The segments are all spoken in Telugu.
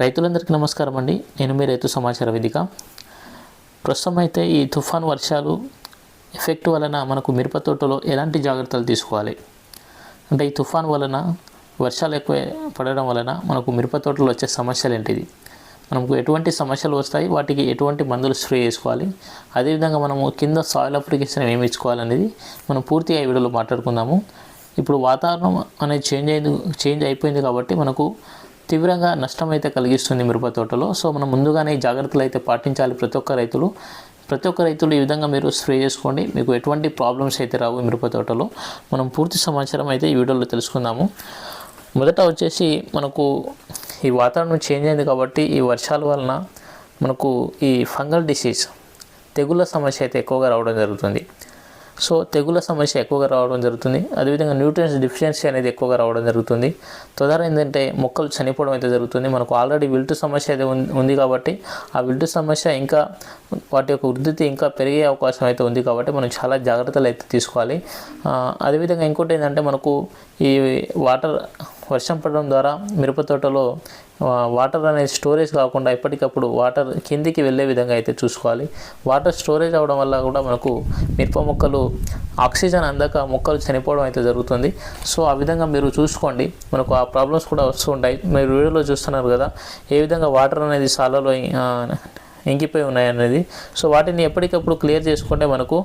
రైతులందరికీ నమస్కారం అండి. నేను మీ రైతు సమాచార వేదిక. ప్రస్తుతం అయితే ఈ తుఫాన్ వర్షాలు ఎఫెక్ట్ వలన మనకు మిరప తోటలో ఎలాంటి జాగ్రత్తలు తీసుకోవాలి? అంటే ఈ తుఫాన్ వలన వర్షాలు ఎక్కువ పడడం వలన మనకు మిరప తోటలో వచ్చే సమస్యలు ఏంటిది? మనకు ఎటువంటి సమస్యలు వస్తాయి? వాటికి ఎటువంటి మందులు స్ప్రే చేసుకోవాలి? అదేవిధంగా మనము కింద సాయిల్ అప్లికేషన్ ఏమి ఇచ్చుకోవాలనేది మనం పూర్తిగా ఈ వీడియోలో మాట్లాడుకుందాము. ఇప్పుడు వాతావరణం అనేది చేంజ్ అయింది చేంజ్ అయిపోయింది కాబట్టి మనకు తీవ్రంగా నష్టం అయితే కలిగిస్తుంది మిరప తోటలో. సో మనం ముందుగానే జాగ్రత్తలు అయితే పాటించాలి ప్రతి ఒక్క రైతులు. ప్రతి ఒక్క రైతులు ఈ విధంగా మీరు స్ప్రే చేసుకోండి. మీకు ఎటువంటి ప్రాబ్లమ్స్ అయితే రావు మిరప తోటలో. మనం పూర్తి సమాచారం అయితే ఈ వీడియోలో తెలుసుకుందాము. మొదట వచ్చేసి మనకు ఈ వాతావరణం చేంజ్ అయింది కాబట్టి ఈ వర్షాల వలన మనకు ఈ ఫంగల్ డిసీజ్ తెగుళ్ళ సమస్య అయితే ఎక్కువగా రావడం జరుగుతుంది. సో తెగుల సమస్య ఎక్కువగా రావడం జరుగుతుంది. అదేవిధంగా న్యూట్రియన్స్ డిఫిషియన్సీ అనేది ఎక్కువగా రావడం జరుగుతుంది. తొందర ఏంటంటే మొక్కలు చనిపోవడం అయితే జరుగుతుంది. మనకు ఆల్రెడీ విల్టు సమస్య అయితే ఉంది- కాబట్టి ఆ విల్టు సమస్య ఇంకా వాటి యొక్క వృద్ధి ఇంకా పెరిగే అవకాశం అయితే ఉంది కాబట్టి మనం చాలా జాగ్రత్తలు అయితే తీసుకోవాలి. అదేవిధంగా ఇంకోటి ఏంటంటే మనకు ఈ వాటర్ వర్షం పడడం ద్వారా మిరప తోటలో వాటర్ అనేది స్టోరేజ్ కాకుండా ఎప్పటికప్పుడు వాటర్ కిందికి వెళ్ళే విధంగా అయితే చూసుకోవాలి. వాటర్ స్టోరేజ్ అవడం వల్ల కూడా మనకు మిరప మొక్కలు ఆక్సిజన్ అందక మొక్కలు చనిపోవడం అయితే జరుగుతుంది. సో ఆ విధంగా మీరు చూసుకోండి. మనకు ఆ ప్రాబ్లమ్స్ కూడా వస్తూ ఉంటాయి. మీరు వీడియోలో చూస్తున్నారు కదా ఏ విధంగా వాటర్ అనేది సాలలో ఇంకిపోయి ఉన్నాయి అనేది సో వాటిని ఎప్పటికప్పుడు క్లియర్ చేసుకుంటే మనకు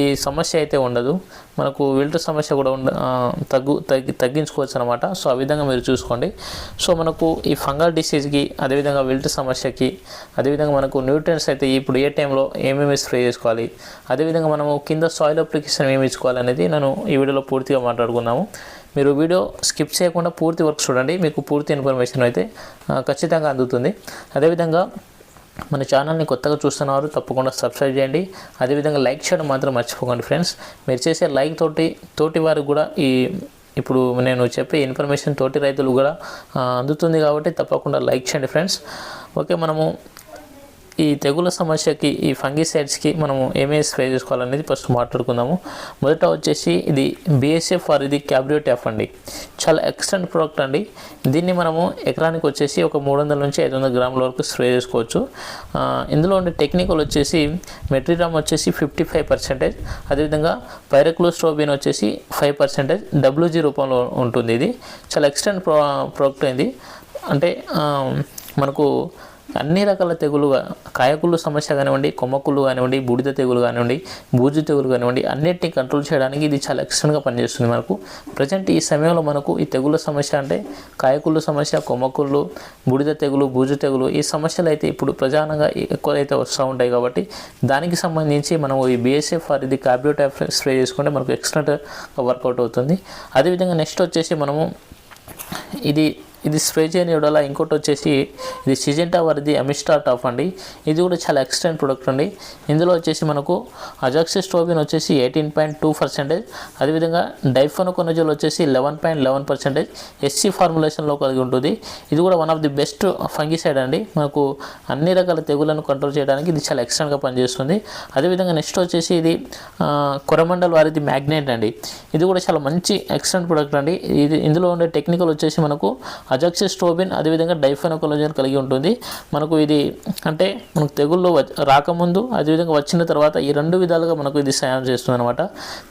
ఈ సమస్య అయితే ఉండదు. మనకు విల్టర్ సమస్య కూడా ఉండ తగ్గు తగ్గి తగ్గించుకోవచ్చు అనమాట సో ఆ విధంగా మీరు చూసుకోండి. సో మనకు ఈ ఫంగల్ డిసీజ్కి అదేవిధంగా విల్టర్ సమస్యకి అదేవిధంగా మనకు న్యూట్రియన్స్ అయితే ఇప్పుడు ఏ టైంలో ఏమేమి స్ప్రే చేసుకోవాలి అదేవిధంగా మనము కింద సాయిల్ అప్లికేషన్ ఏమి ఇచ్చుకోవాలి అనేది నేను ఈ వీడియోలో పూర్తిగా మాట్లాడుకున్నాము మీరు వీడియో స్కిప్ చేయకుండా పూర్తి వర్క్ చూడండి. మీకు పూర్తి ఇన్ఫర్మేషన్ అయితే ఖచ్చితంగా అందుతుంది. అదేవిధంగా మన ఛానల్ని కొత్తగా చూస్తున్నారు తప్పకుండా సబ్స్క్రైబ్ చేయండి. అదేవిధంగా లైక్ చేయడం మాత్రం మర్చిపోకండి ఫ్రెండ్స్ మీరు చేసే లైక్ తోటి తోటి వారికి కూడా ఈ ఇప్పుడు నేను చెప్పే ఇన్ఫర్మేషన్ తోటి రైతులు కూడా అందుతుంది కాబట్టి తప్పకుండా లైక్ చేయండి ఫ్రెండ్స్ ఓకే మనము ఈ తెగుల సమస్యకి ఈ ఫంగిసైడ్స్కి మనము ఏమేమి స్ప్రే చేసుకోవాలనేది ఫస్ట్ మాట్లాడుకుందాము. మొదట వచ్చేసి ఇది బిఎస్ఎఫ్ ఆర్ ఇది క్యాబ్రియోటాఫ్ అండి. చాలా ఎక్స్టెంట్ ప్రోడక్ట్ అండి. దీన్ని మనము ఎకరానికి వచ్చేసి ఒక మూడు వందల నుంచి ఐదు వందల గ్రాముల వరకు స్ప్రే చేసుకోవచ్చు. ఇందులో ఉండే టెక్నికల్ వచ్చేసి మెట్రిరామ్ వచ్చేసి ఫిఫ్టీ ఫైవ్ పర్సెంటేజ్ అదేవిధంగా పైరక్లోస్ట్రోబిన్ వచ్చేసి ఫైవ్ పర్సెంటేజ్ డబ్ల్యూజీ రూపంలో ఉంటుంది ఇది. చాలా ఎక్స్టెంట్ ప్రో ప్రోడక్ట్ అయింది అంటే మనకు అన్ని రకాల తెగులు కాయకులు సమస్య కానివ్వండి కొమ్మకుళ్ళు కానివ్వండి బూడిద తెగులు కానివ్వండి బూజు తెగులు కానివ్వండి అన్నిటిని కంట్రోల్ చేయడానికి ఇది చాలా ఎక్స్ట్రెంట్గా పనిచేస్తుంది మనకు. ప్రజెంట్ ఈ సమయంలో మనకు ఈ తెగుల సమస్య అంటే కాయకులు సమస్య కొమ్మకుళ్ళు బూడిద తెగులు బూజు తెగులు ఈ సమస్యలు అయితే ఇప్పుడు ప్రధానంగా ఎక్కువ అయితే వస్తూ ఉంటాయి కాబట్టి దానికి సంబంధించి మనం ఈ బీఎస్ఎఫ్ ఆర్ ఇది క్యాబ్రియోటాఫ్ స్ప్రే చేసుకుంటే మనకు ఎక్స్టెంట్గా వర్కౌట్ అవుతుంది. అదేవిధంగా నెక్స్ట్ వచ్చేసి మనము ఇది ఇది స్ప్రే చేయని ఇంకోటి వచ్చేసి ఇది సిజెంటా వారిది అమిస్టా టాఫ్ అండి. ఇది కూడా చాలా ఎక్స్టెంట్ ప్రొడక్ట్ అండి. ఇందులో వచ్చేసి మనకు అజాక్సిస్ట్రోబిన్ వచ్చేసి ఎయిటీన్ పాయింట్ టూ పర్సెంటేజ్ అదేవిధంగా డైఫోనోకొనజోల్ వచ్చేసి eleven point eleven percentage SC ఫార్ములేషన్లో కలిగి ఉంటుంది. ఇది కూడా one of the best fungicide అండి. మనకు అన్ని రకాల తెగులను కంట్రోల్ చేయడానికి ఇది చాలా ఎక్స్టెంట్గా పనిచేస్తుంది. అదేవిధంగా నెక్స్ట్ వచ్చేసి ఇది కొరమండల్ వారిది మ్యాగ్నెట్ అండి. ఇది కూడా చాలా మంచి ఎక్స్టెంట్ ప్రొడక్ట్ అండి. ఇది ఇందులో ఉండే టెక్నికల్ వచ్చేసి మనకు అజాక్సిస్ట్రోబిన్ అదేవిధంగా డైఫెనోకొలజన్ కలిగి ఉంటుంది. మనకు ఇది అంటే మనకు తెగుళ్ళు రాకముందు అదేవిధంగా వచ్చిన తర్వాత ఈ రెండు విధాలుగా మనకు ఇది సాయం చేస్తుంది అనమాట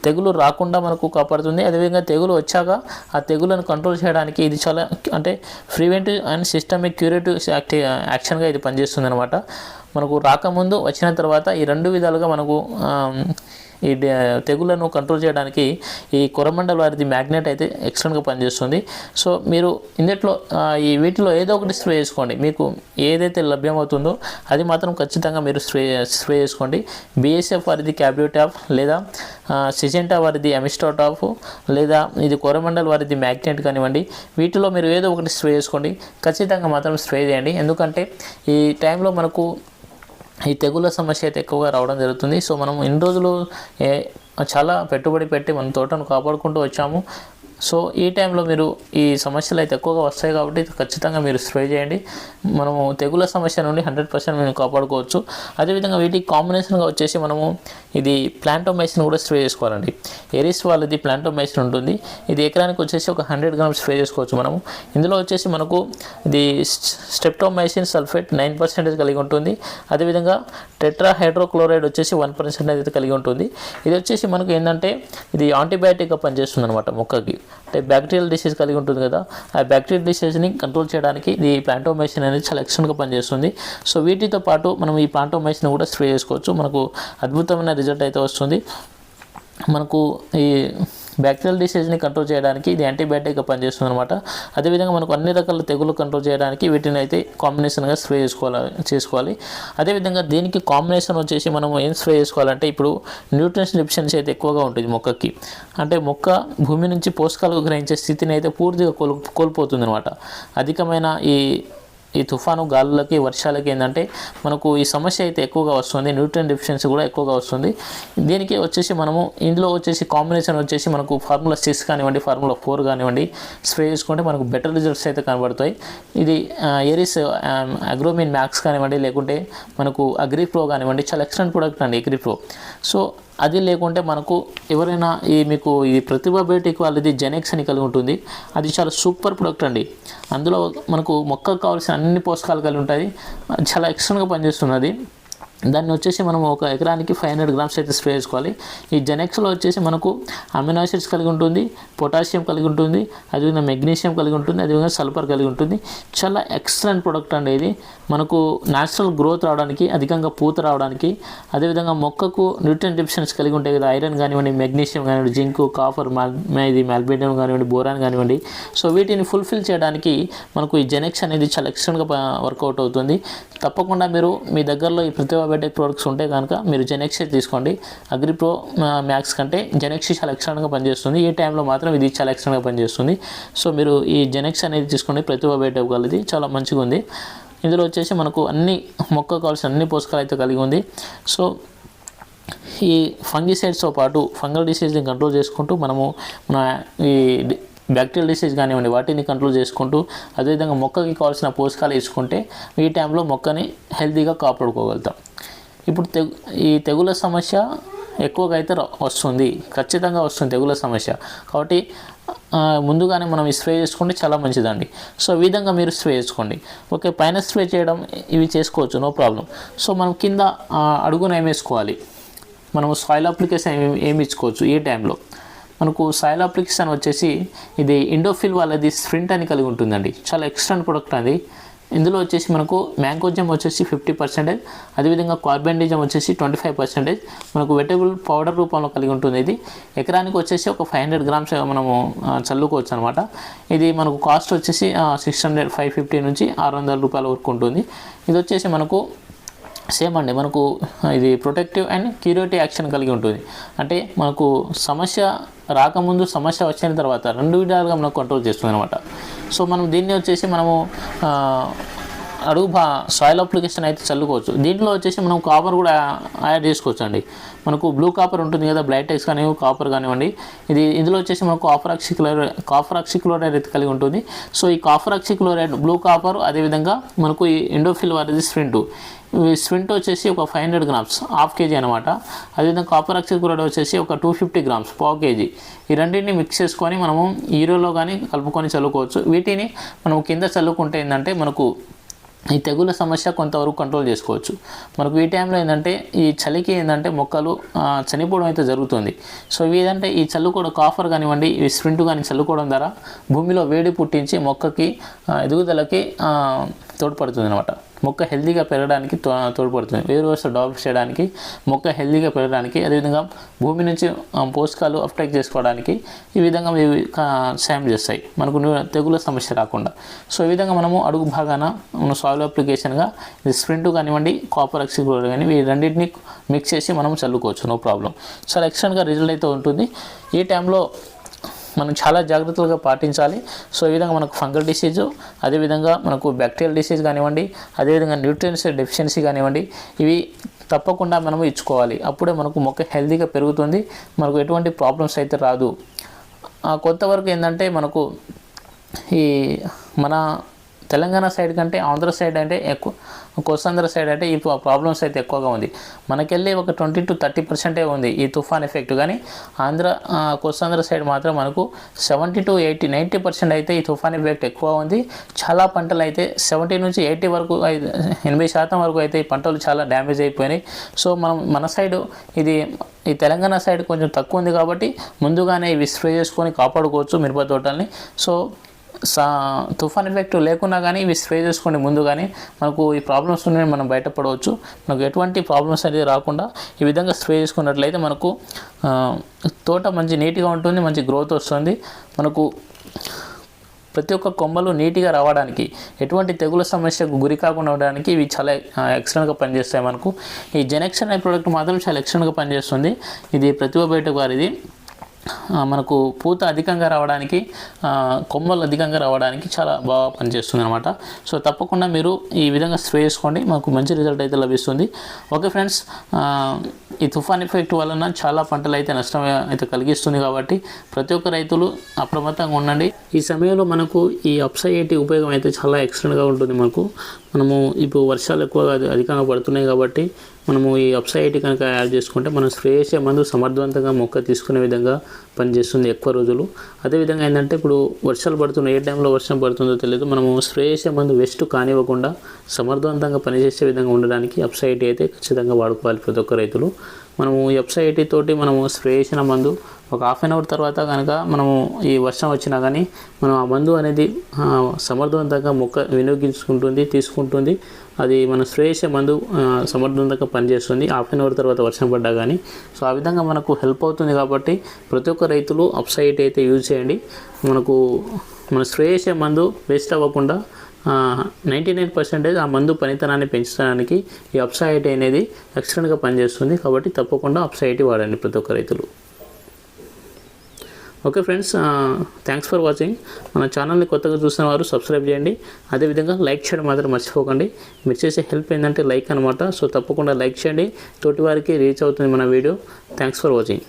తెగులు రాకుండా మనకు కాపాడుతుంది. అదేవిధంగా తెగులు వచ్చాక ఆ తెగులను కంట్రోల్ చేయడానికి ఇది చాలా అంటే ప్రివెంటివ్ అండ్ సిస్టమిక్ క్యూరేటివ్ యాక్టి యాక్షన్గా ఇది పనిచేస్తుంది అనమాట మనకు రాకముందు వచ్చిన తర్వాత ఈ రెండు విధాలుగా మనకు ఈ తెగులను కంట్రోల్ చేయడానికి ఈ కొరమండల్ వారిది మ్యాగ్నెట్ అయితే ఎక్సలెంట్గా పనిచేస్తుంది. సో మీరు ఇందులో ఈ వీటిలో ఏదో ఒకటి స్ప్రే చేసుకోండి. మీకు ఏదైతే లభ్యమవుతుందో అది మాత్రం ఖచ్చితంగా మీరు స్ప్రే స్ప్రే చేసుకోండి. బీఎస్ఎఫ్ వారిది క్యాబ్రియోటాప్ లేదా సిజెంటా వారిది అమిస్టోటాప్ లేదా ఇది కొరమండల్ వారిది మ్యాగ్నెట్ కానివ్వండి వీటిలో మీరు ఏదో ఒకటి స్ప్రే చేసుకోండి. ఖచ్చితంగా మాత్రం స్ప్రే చేయండి. ఎందుకంటే ఈ టైంలో మనకు ఈ తెగుళ్ళ సమస్య అయితే ఎక్కువగా రావడం జరుగుతుంది. సో మనం ఇన్ని రోజులు ఏ చాలా పెట్టుబడి పెట్టి మన తోటను కాపాడుకుంటూ వచ్చాము. సో ఈ టైంలో మీరు ఈ సమస్యలు అయితే ఎక్కువగా వస్తాయి కాబట్టి ఖచ్చితంగా మీరు స్ప్రే చేయండి. మనము తెగుల సమస్య నుండి హండ్రెడ్ పర్సెంట్ మేము కాపాడుకోవచ్చు. అదేవిధంగా వీటికి కాంబినేషన్గా వచ్చేసి మనము ఇది ప్లాంటోమైసిన్ కూడా స్ప్రే చేసుకోవాలండి. ఎరిస్ వాళ్ళది ప్లాంటోమైసిన్ ఉంటుంది. ఇది ఎకరానికి వచ్చేసి ఒక హండ్రెడ్ గ్రామ్స్ స్ప్రే చేసుకోవచ్చు మనము. ఇందులో వచ్చేసి మనకు ఇది స్టెప్టోమైసిన్ సల్ఫేట్ నైన్ పర్సెంటేజ్ కలిగి ఉంటుంది. అదేవిధంగా టెట్రా హైడ్రోక్లోరైడ్ వచ్చేసి వన్ పర్సెంటేజ్ అయితే కలిగి ఉంటుంది. ఇది వచ్చేసి మనకు ఏంటంటే ఇది యాంటీబయాటిక్గా పనిచేస్తుంది అనమాట మొక్కకి. అంటే బ్యాక్టీరియల్ డిసీజ్ కలిగి ఉంటుంది కదా ఆ బ్యాక్టీరియల్ డిసీజ్ని కంట్రోల్ చేయడానికి ఇది ప్లాంటోమేషన్ అనేది చాలా ఎక్సలెంట్గా పనిచేస్తుంది. సో వీటితో పాటు మనం ఈ ప్లాంటోమేషన్ కూడా స్ప్రే చేసుకోవచ్చు. మనకు అద్భుతమైన రిజల్ట్ అయితే వస్తుంది. మనకు ఈ బ్యాక్టీరియల్ డిసీజ్ని కంట్రోల్ చేయడానికి ఇది యాంటీబయాటిక్గా పనిచేస్తుంది అనమాట అదేవిధంగా మనకు అన్ని రకాల తెగులు కంట్రోల్ చేయడానికి వీటిని అయితే కాంబినేషన్గా స్ప్రే చేసుకోవాలి చేసుకోవాలి. అదేవిధంగా దీనికి కాంబినేషన్ వచ్చేసి మనం ఏం స్ప్రే చేసుకోవాలంటే ఇప్పుడు న్యూట్రియన్స్ డిఫిషియన్సీ అయితే ఎక్కువగా ఉంటుంది మొక్కకి. అంటే మొక్క భూమి నుంచి పోషకాలు గ్రహించే స్థితిని అయితే పూర్తిగా కోల్ కోల్పోతుంది అనమాట అధికమైన ఈ ఈ తుఫాను గాలులకి వర్షాలకి ఏంటంటే మనకు ఈ సమస్య అయితే ఎక్కువగా వస్తుంది. న్యూట్రియన్ డెఫిషియన్సీ కూడా ఎక్కువగా వస్తుంది. దీనికి వచ్చేసి మనము ఇందులో వచ్చేసి కాంబినేషన్ వచ్చేసి మనకు ఫార్ములా సిక్స్ కానివ్వండి ఫార్ములా ఫోర్ కానివ్వండి స్ప్రే చేసుకుంటే మనకు బెటర్ రిజల్ట్స్ అయితే కనబడతాయి. ఇది ఎరిస్ అగ్రోమిన్ మ్యాక్స్ కానివ్వండి లేకుంటే మనకు అగ్రిప్రో కానివ్వండి చాలా ఎక్సలెంట్ ప్రోడక్ట్ అండి అగ్రిప్రో సో అది లేకుంటే మనకు ఎవరైనా ఈ మీకు ఈ ప్రతిభ బయోటిక్ వాళ్ళది జెనెక్స్ అని కలిగి ఉంటుంది. అది చాలా సూపర్ ప్రొడక్ట్ అండి. అందులో మనకు మొక్కకు కావాల్సిన అన్ని పోషకాలు కలిగి ఉంటాయి. చాలా ఎక్స్ట్రాగా పనిచేస్తుంది దాన్ని వచ్చేసి మనం ఒక ఎకరానికి ఫైవ్ హండ్రెడ్ గ్రామ్స్ అయితే స్ప్రే చేసుకోవాలి. ఈ జెనెక్స్లో వచ్చేసి మనకు అమినోసిడ్స్ కలిగి ఉంటుంది పొటాషియం కలిగి ఉంటుంది అదేవిధంగా మెగ్నీషియం కలిగి ఉంటుంది అదేవిధంగా సల్ఫర్ కలిగి ఉంటుంది. చాలా ఎక్సలెంట్ ప్రొడక్ట్ అండి ఇది. మనకు న్యాచురల్ గ్రోత్ రావడానికి అధికంగా పూత రావడానికి అదేవిధంగా మొక్కకు న్యూట్రియన్ డిప్షన్స్ కలిగి ఉంటాయి కదా ఐరన్ కానివ్వండి మెగ్నీషియం కానివ్వండి జింకు కాఫర్ మాల్ ఇది మాల్బేడియం కానివ్వండి బోరాన్ కానివ్వండి. సో వీటిని ఫుల్ఫిల్ చేయడానికి మనకు ఈ జెనెక్స్ అనేది చాలా ఎక్సలెంట్గా వర్కౌట్ అవుతుంది. తప్పకుండా మీరు మీ దగ్గరలో ఈ ప్రతి బయోటెక్ ప్రొడక్ట్స్ ఉంటే కనుక మీరు జెనెక్సే తీసుకోండి. అగ్రిప్రో మ్యాక్స్ కంటే జెనెక్స్ చాలా ఎక్స్ట్రాగా పనిచేస్తుంది. ఏ టైంలో మాత్రం ఇది చాలా ఎక్స్ట్రాగా పనిచేస్తుంది. సో మీరు ఈ జెనెక్స్ అనేది తీసుకోండి. ప్రతిభ బయోటెక్ కలిది చాలా మంచిగా ఉంది. ఇందులో వచ్చేసి మనకు అన్ని మొక్క కావాల్సిన అన్ని పోషకాలు అయితే కలిగి ఉంది. సో ఈ ఫంగిసైడ్స్తో పాటు ఫంగల్ డిసీజ్ని కంట్రోల్ చేసుకుంటూ మనము మన ఈ బ్యాక్టీరియల్ డిసీజ్ కానివ్వండి వాటిని కంట్రోల్ చేసుకుంటూ అదేవిధంగా మొక్కకి కావాల్సిన పోషకాలు వేసుకుంటే ఈ టైంలో మొక్కని హెల్తీగా కాపాడుకోగలుగుతాం. ఇప్పుడు తెగు ఈ తెగుల సమస్య ఎక్కువగా అయితే వస్తుంది. ఖచ్చితంగా వస్తుంది తెగుల సమస్య. కాబట్టి ముందుగానే మనం స్ప్రే చేసుకుంటే చాలా మంచిదండి. సో ఈ విధంగా మీరు స్ప్రే చేసుకోండి. ఓకే పైన స్ప్రే చేయడం ఇవి చేసుకోవచ్చు నో ప్రాబ్లం సో మనం కింద అడుగున ఏమేసుకోవాలి మనం సాయిల్ అప్లికేషన్ ఏమి ఏమి ఇచ్చుకోవచ్చు ఈ టైంలో మనకు సాయిల్ అప్లికేషన్ వచ్చేసి ఇది ఇండోఫిల్ వాళ్ళది స్ప్రింట్ అని కలిగి ఉంటుందండి. చాలా ఎక్స్ట్రా ప్రొడక్ట్ అది. ఇందులో వచ్చేసి మనకు మ్యాంగోజమ్ వచ్చేసి ఫిఫ్టీ పర్సెంటేజ్ అదేవిధంగా కార్బెండిజం వచ్చేసి ట్వంటీ ఫైవ్ పర్సెంటేజ్ మనకు వెటబుల్ పౌడర్ రూపంలో కలిగి ఉంటుంది ఇది. ఎకరానికి వచ్చేసి ఒక ఫైవ్ హండ్రెడ్ గ్రామ్స్ మనము చల్లుకోవచ్చు అనమాట ఇది మనకు కాస్ట్ వచ్చేసి సిక్స్ హండ్రెడ్ ఫైవ్ ఫిఫ్టీ నుంచి ఆరు వందల రూపాయల వరకు ఉంటుంది. ఇది వచ్చేసి మనకు సేమ్ అండి మనకు ఇది ప్రొటెక్టివ్ అండ్ క్యూరిటీ యాక్షన్ కలిగి ఉంటుంది. అంటే మనకు సమస్య రాకముందు సమస్య వచ్చిన తర్వాత రెండు విధాలుగా మనకు కంట్రోల్ చేస్తుంది అనమాట సో మనం దీన్ని వచ్చేసి మనము అడుగు సాయిల్ అప్లికేషన్ అయితే చల్లుకోవచ్చు. దీంట్లో వచ్చేసి మనం కాపర్ కూడా యాడ్ చేసుకోవచ్చు అండి మనకు బ్లూ కాపర్ ఉంటుంది కదా బ్లైటెక్స్ కానీ కాపర్ కానివ్వండి. ఇది ఇందులో వచ్చేసి మనకు కాపర్ ఆక్సిక్లోరైడ్ కాపర్ ఆక్సిక్లోరైడ్ అయితే కలిగి ఉంటుంది. సో ఈ కాపర్ ఆక్సిక్లోరైడ్ బ్లూ కాపర్ అదేవిధంగా మనకు ఈ ఎండోఫిల్ వారిది స్ప్రింట్ ఈ స్ప్రింట్ వచ్చేసి ఒక five hundred grams half KG అనమాట అదేవిధంగా కాపర్ ఆక్సిక్లోరైడ్ వచ్చేసి ఒక టూ ఫిఫ్టీ గ్రామ్స్ పావు కేజీ ఈ రెండింటిని మిక్స్ చేసుకొని మనము హీరోలో కానీ కలుపుకొని చల్లుకోవచ్చు. వీటిని మనం కింద చల్లుకుంటే ఏంటంటే మనకు ఈ తెగుల సమస్య కొంతవరకు కంట్రోల్ చేసుకోవచ్చు. మనకు ఈ టైంలో ఏంటంటే ఈ చలికి ఏంటంటే మొక్కలు చనిపోవడం అయితే జరుగుతుంది. సో ఇవి ఏంటంటే ఈ చల్లుకోవడం కాఫర్ కానివ్వండి ఈ స్ప్రింట్ కానీ చల్లుకోవడం ద్వారా భూమిలో వేడి పుట్టించి మొక్కకి ఎదుగుదలకి తోడ్పడుతుంది అనమాట మొక్క హెల్దీగా పెరగడానికి తో తోడ్పడుతుంది. వేరు వరుస డెవలప్ చేయడానికి మొక్క హెల్దీగా పెరగడానికి అదేవిధంగా భూమి నుంచి పోషకాలు అప్టేక్ చేసుకోవడానికి ఈ విధంగా ఇవి కా- సాయం చేస్తాయి. మనకు తెగుల సమస్య రాకుండా. సో ఈ విధంగా మనము అడుగు భాగాన మన సాయిల్ అప్లికేషన్గా ఇది స్ప్రింట్ కానివ్వండి కాపర్ ఎక్సిక్లోర్ కానీ ఈ రెండింటిని మిక్స్ చేసి మనం చల్లుకోవచ్చు. నో ప్రాబ్లం చాలా ఎక్స్టెంట్గా రిజల్ట్ అయితే ఉంటుంది. ఈ టైంలో మనం చాలా జాగ్రత్తలుగా పాటించాలి. సో ఈ విధంగా మనకు ఫంగల్ డిసీజు అదేవిధంగా మనకు బ్యాక్టీరియల్ డిసీజ్ కానివ్వండి అదేవిధంగా న్యూట్రియన్స్ డెఫిషియన్సీ కానివ్వండి ఇవి తప్పకుండా మనము ఇచ్చుకోవాలి. అప్పుడే మనకు మొక్క హెల్తీగా పెరుగుతుంది. మనకు ఎటువంటి ప్రాబ్లమ్స్ అయితే రాదు. ఆ, కొంతవరకు ఏంటంటే మనకు ఈ మన తెలంగాణ సైడ్ కంటే ఆంధ్ర సైడ్ అంటే ఎక్కువ కోస్తాంధ్ర సైడ్ అంటే ఈ ప్రాబ్లమ్స్ అయితే ఎక్కువగా ఉంది. మనకెళ్ళి ఒక ట్వంటీ టు థర్టీ పర్సెంటే ఉంది ఈ తుఫాన్ ఎఫెక్ట్. కానీ ఆంధ్ర కోస్తాంధ్ర సైడ్ మాత్రం మనకు seventy to eighty ninety percent అయితే ఈ తుఫాన్ ఎఫెక్ట్ ఎక్కువ ఉంది. చాలా పంటలు అయితే సెవెంటీ నుంచి ఎయిటీ వరకు ఎనభై శాతం వరకు అయితే ఈ పంటలు చాలా డ్యామేజ్ అయిపోయినాయి. సో మనం మన సైడ్ ఇది ఈ తెలంగాణ సైడ్ కొంచెం తక్కువ ఉంది కాబట్టి ముందుగానే ఇవి స్ప్రే చేసుకొని కాపాడుకోవచ్చు మిరప తోటల్ని. సో సా తుఫాన్ ఎఫెక్ట్ లేకున్నా కానీ ఇవి స్ప్రే చేసుకోండి ముందు కానీ మనకు ఈ ప్రాబ్లమ్స్ ఉన్నాయి మనం బయటపడవచ్చు. మనకు ఎటువంటి ప్రాబ్లమ్స్ అనేది రాకుండా ఈ విధంగా స్ప్రే చేసుకున్నట్లయితే మనకు తోట మంచి నీట్గా ఉంటుంది మంచి గ్రోత్ వస్తుంది. మనకు ప్రతి ఒక్క కొమ్మలు నీట్గా రావడానికి ఎటువంటి తెగుల సమస్యకు గురి కాకుండా ఉండడానికి ఇవి చాలా ఎక్సలెంట్గా పనిచేస్తాయి మనకు. ఈ జెనెక్షన్ అనే ప్రోడక్ట్ మాత్రం చాలా ఎక్సలెంట్గా పనిచేస్తుంది. ఇది ప్రతిభ బయట వారిది. మనకు పూత అధికంగా రావడానికి కొమ్మలు అధికంగా రావడానికి చాలా బాగా పనిచేస్తుంది అనమాట సో తప్పకుండా మీరు ఈ విధంగా స్ప్రే చేసుకోండి మాకు మంచి రిజల్ట్ అయితే లభిస్తుంది. ఓకే ఫ్రెండ్స్ ఈ తుఫాన్ ఎఫెక్ట్ వలన చాలా పంటలు అయితే నష్టం అయితే కలిగిస్తుంది కాబట్టి ప్రతి ఒక్క రైతులు అప్రమత్తంగా ఉండండి. ఈ సమయంలో మనకు ఈ అప్సైటీ ఉపయోగం అయితే చాలా ఎక్సలెంట్గా ఉంటుంది మనకు. మనము ఇప్పుడు వర్షాలు ఎక్కువగా అధికంగా పడుతున్నాయి కాబట్టి మనము ఈ అప్సైటి కనుక యాడ్ చేసుకుంటే మనం స్ప్రే చేసే మందు సమర్థవంతంగా మొక్క తీసుకునే విధంగా పనిచేస్తుంది ఎక్కువ రోజులు. అదేవిధంగా ఏంటంటే ఇప్పుడు వర్షాలు పడుతున్నాయి ఏ టైంలో వర్షం పడుతుందో తెలియదు. మనము స్ప్రే చేసే మందు వేస్ట్ కానివ్వకుండా సమర్థవంతంగా పనిచేసే విధంగా ఉండడానికి అప్సైటి అయితే ఖచ్చితంగా వాడుకోవాలి ప్రతి ఒక్క రైతులు. మనము వెబ్సైట్ తోటి మనము స్ప్రే చేసిన మందు ఒక హాఫ్ అన్ అవర్ తర్వాత కనుక మనము ఈ వర్షం వచ్చినా కానీ మనం ఆ మందు అనేది సమర్థవంతంగా మొక్క వినియోగించుకుంటుంది తీసుకుంటుంది. అది మనం స్ప్రే చేసే మందు సమర్థవంతంగా పనిచేస్తుంది. హాఫ్ అన్ అవర్ తర్వాత వర్షం పడ్డా కానీ. సో ఆ విధంగా మనకు హెల్ప్ అవుతుంది కాబట్టి ప్రతి ఒక్క రైతులు అప్సైట్ అయితే యూజ్ చేయండి. మనకు మనం స్ప్రే చేసే మందు వేస్ట్ అవ్వకుండా నైంటీ నైన్ పర్సెంటేజ్ ఆ మందు పనితనాన్ని పెంచడానికి ఈ అప్సైటీ అనేది ఎక్సలెంట్గా పనిచేస్తుంది కాబట్టి తప్పకుండా అప్సైటీ వాడండి ప్రతి ఒక్క రైతులు. Okay friends thanks for watching మన ఛానల్ని కొత్తగా చూసిన వారు సబ్స్క్రైబ్ చేయండి. అదేవిధంగా లైక్ చేయడం మాత్రం మర్చిపోకండి. మీరు చేసే హెల్ప్ ఏంటంటే లైక్ అనమాట సో తప్పకుండా లైక్ చేయండి. తోటి వారికి రీచ్ అవుతుంది మన వీడియో థ్యాంక్స్ ఫర్ వాచింగ్